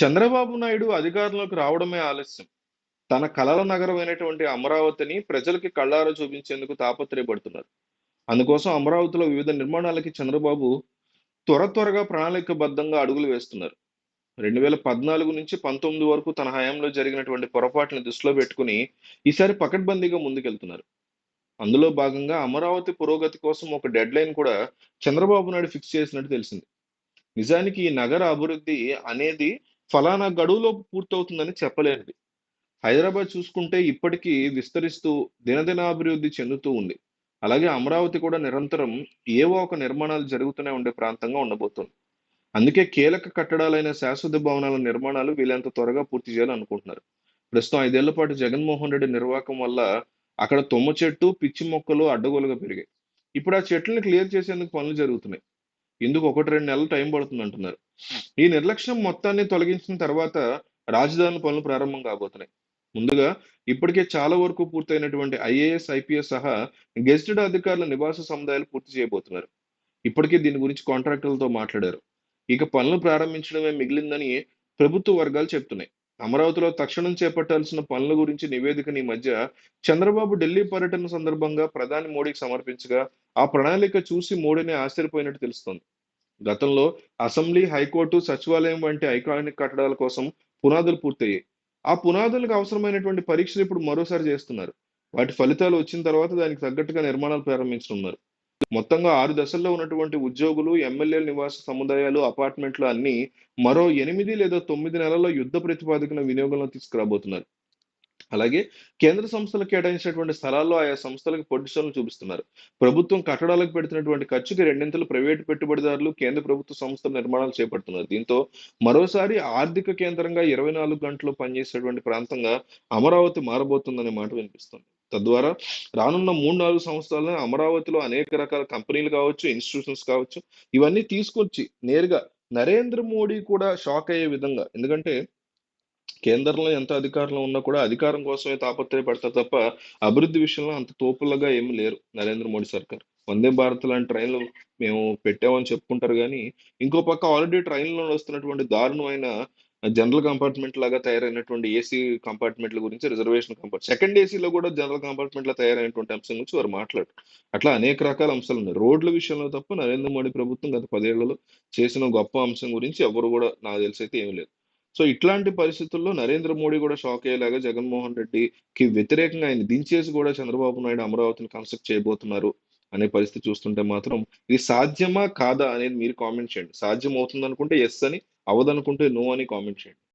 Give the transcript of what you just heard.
చంద్రబాబు నాయుడు అధికారంలోకి రావడమే ఆలస్యం. తన కలల నగరమైనటువంటి అమరావతిని ప్రజలకి కళ్ళారా చూపించేందుకు తాపత్రయపడుతున్నారు. అందుకోసం అమరావతిలో వివిధ నిర్మాణాలకి చంద్రబాబు త్వర త్వరగా ప్రణాళికబద్ధంగా అడుగులు వేస్తున్నారు. 2014 నుంచి 19 వరకు తన హయాంలో జరిగినటువంటి పొరపాట్లను దృష్టిలో పెట్టుకొని ఈసారి పకడ్బందీగా ముందుకెళ్తున్నారు. అందులో భాగంగా అమరావతి పురోగతి కోసం ఒక డెడ్ లైన్ కూడా చంద్రబాబు నాయుడు ఫిక్స్ చేసినట్టు తెలిసింది. నిజానికి ఈ నగర అభివృద్ధి అనేది ఫలానా గడువులో పూర్తవుతుందని చెప్పలేనిది. హైదరాబాద్ చూసుకుంటే ఇప్పటికీ విస్తరిస్తూ దినదినాభివృద్ధి చెందుతూ ఉంది. అలాగే అమరావతి కూడా నిరంతరం ఏవో ఒక నిర్మాణాలు జరుగుతూనే ఉండే ప్రాంతంగా ఉండబోతుంది అందుకే కీలక కట్టడాలైన శాశ్వత భవనాల నిర్మాణాలు వీలైనంత త్వరగా పూర్తి చేయాలనుకుంటున్నారు. ప్రస్తుతం ఐదేళ్ళ పాటు జగన్మోహన్ రెడ్డి నిర్వాహకం వల్ల అక్కడ తుమ్మ చెట్టు, పిచ్చి మొక్కలు అడ్డగోలుగా పెరిగాయి. ఇప్పుడు ఆ చెట్లను క్లియర్ చేసేందుకు పనులు జరుగుతున్నాయి. ఇందుకు 1, 2 నెలలు టైం పడుతుంది అంటున్నారు ఈ నిర్లక్ష్యం మొత్తాన్ని తొలగించిన తర్వాత రాజధాని పనులు ప్రారంభం కాబోతున్నాయి. ముందుగా ఇప్పటికే చాలా వరకు పూర్తయినటువంటి ఐఏఎస్, ఐపీఎస్ సహా గెజిటెడ్ అధికారుల నివాస సముదాయాలు పూర్తి చేయబోతున్నారు. ఇప్పటికే దీని గురించి కాంట్రాక్టర్లతో మాట్లాడారు. ఇక పనులు ప్రారంభించడమే మిగిలిందని ప్రభుత్వ వర్గాలు చెప్తున్నాయి. అమరావతిలో తక్షణం చేపట్టాల్సిన పనుల గురించి నివేదికని మధ్య చంద్రబాబు ఢిల్లీ పర్యటన సందర్భంగా ప్రధాని మోడీకి సమర్పించగా ఆ ప్రణాళిక చూసి మోడీని ఆశ్చర్యపోయినట్టు తెలుస్తోంది. గతంలో అసెంబ్లీ, హైకోర్టు, సచివాలయం వంటి ఐకానిక్ కట్టడాల కోసం పునాదులు పూర్తయ్యాయి. ఆ పునాదులకు అవసరమైనటువంటి పరీక్షలు ఇప్పుడు మరోసారి చేస్తున్నారు. వాటి ఫలితాలు వచ్చిన తర్వాత దానికి తగ్గట్టుగా నిర్మాణాలు ప్రారంభించనున్నారు. మొత్తంగా ఆరు దశల్లో ఉన్నటువంటి ఉద్యోగులు, ఎమ్మెల్యేల నివాస సముదాయాలు, అపార్ట్మెంట్లు అన్ని మరో ఎనిమిది లేదా తొమ్మిది నెలల్లో యుద్ధ ప్రతిపాదికన వినియోగంలో తీసుకురాబోతున్నారు. అలాగే కేంద్ర సంస్థలకు కేటాయించినటువంటి స్థలాల్లో ఆయా సంస్థలకు పొడిషన్లు చూపిస్తున్నారు. ప్రభుత్వం కట్టడాలకు పెడుతున్నటువంటి ఖర్చుకి రెండింతలు ప్రైవేటు పెట్టుబడిదారులు, కేంద్ర ప్రభుత్వ సంస్థల నిర్మాణాలు చేపడుతున్నారు. దీంతో మరోసారి ఆర్థిక కేంద్రంగా 24 గంటలు పనిచేసేటువంటి ప్రాంతంగా అమరావతి మారబోతుందనే మాట వినిపిస్తుంది. తద్వారా రానున్న 3, 4 సంవత్సరాల్లో అమరావతిలో అనేక రకాల కంపెనీలు కావచ్చు, ఇన్‌స్టిట్యూషన్స్ కావచ్చు, ఇవన్నీ తీసుకొచ్చి నేరుగా నరేంద్ర మోడీ కూడా షాక్ అయ్యే విధంగా ఎందుకంటే కేంద్రంలో ఎంత అధికారంలో ఉన్నా కూడా అధికారం కోసమే తాపత్రయపడతారు తప్ప అభివృద్ధి విషయంలో అంత తోపులుగా ఏమీ లేరు నరేంద్ర మోడీ సర్కార్. వందే భారత్ లాంటి ట్రైన్‌లు మేము పెట్టామని చెప్పుకుంటారు కానీ ఇంకో పక్క ఆల్రెడీ ట్రైన్‌లో వస్తున్నటువంటి దారుణమైన జనరల్ కంపార్ట్మెంట్ లాగా తయారైనటువంటి ఏసీ కంపార్ట్మెంట్‌ల గురించి రిజర్వేషన్ కంపార్ట్ సెకండ్ ఏసీలో కూడా జనరల్ కంపార్ట్మెంట్లో తయారైనటువంటి అంశం గురించి వారు మాట్లాడు అట్లా అనేక రకాల అంశాలు ఉన్నాయి రోడ్ల విషయంలో తప్ప నరేంద్ర మోడీ ప్రభుత్వం గత పదేళ్ళలో చేసిన గొప్ప అంశం గురించి ఎవ్వరు కూడా నాకు తెలిసి అయితే ఏమీ లేదు. సో ఇట్లాంటి పరిస్థితుల్లో నరేంద్ర మోడీ కూడా షాక్ అయ్యేలాగా జగన్మోహన్ రెడ్డికి వ్యతిరేకంగా ఆయన దించేసి కూడా చంద్రబాబు నాయుడు అమరావతిని కన్స్ట్రక్ట్ చేయబోతున్నారు అనే పరిస్థితి చూస్తుంటే మాత్రం ఇది సాధ్యమా? కాదా? అనేది మీరు కామెంట్ చేయండి. సాధ్యం అవుతుంది అనుకుంటే ఎస్ అని, అవ్వదనుకుంటే నో అని కామెంట్ చేయండి.